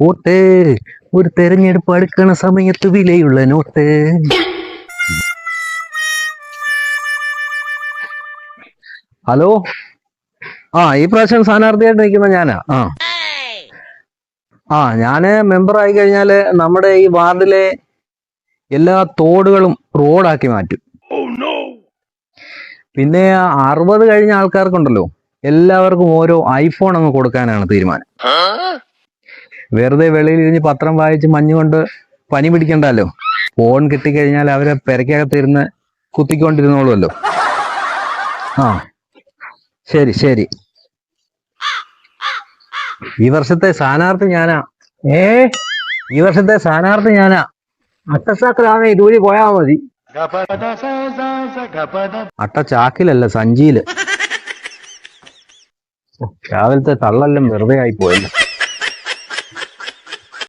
Vote ഒരു തെരഞ്ഞെടുപ്പ് അടുക്കണ സമയത്ത് വിലയുള്ള നോട്ട്. ഹലോ? ആ ഈ പ്രാവശ്യം സ്ഥാനാർത്ഥിയായിട്ട് നിൽക്കുന്ന ഞാനാ. ആ. ആ ഞാൻ മെമ്പർ ആയി കഴിഞ്ഞാൽ നമ്മുടെ ഈ വാർഡിലെ എല്ലാ തോടുകളും റോഡാക്കി മാറ്റും. പിന്നെ അറുപത് കഴിഞ്ഞ ആൾക്കാർക്കുണ്ടല്ലോ. എല്ലാവർക്കും ഓരോ ഐഫോൺ അങ്ങ് കൊടുക്കാനാണ് തീരുമാനം. വെറുതെ വെളിയിൽ ഇരിഞ്ഞ് പത്രം വായിച്ച് മഞ്ഞുകൊണ്ട് പനി പിടിക്കണ്ടല്ലോ. ഫോൺ കിട്ടിക്കഴിഞ്ഞാൽ അവരെ പെരക്കകത്തിരുന്ന് കുത്തിക്കൊണ്ടിരുന്നോളുമല്ലോ ആ ശരി ശരി. ഈ വർഷത്തെ സ്ഥാനാർത്ഥി ഞാനാ. ഏ? ഈ വർഷത്തെ സ്ഥാനാർത്ഥി ഞാനാ. അട്ടസാക്കലാണെ ഇതുവഴി പോയാ മതി. അട്ട ചാക്കിലല്ല സഞ്ചിയിൽ. രാവിലത്തെ തള്ളെല്ലാം വെറുതെ ആയി പോയല്ലോ.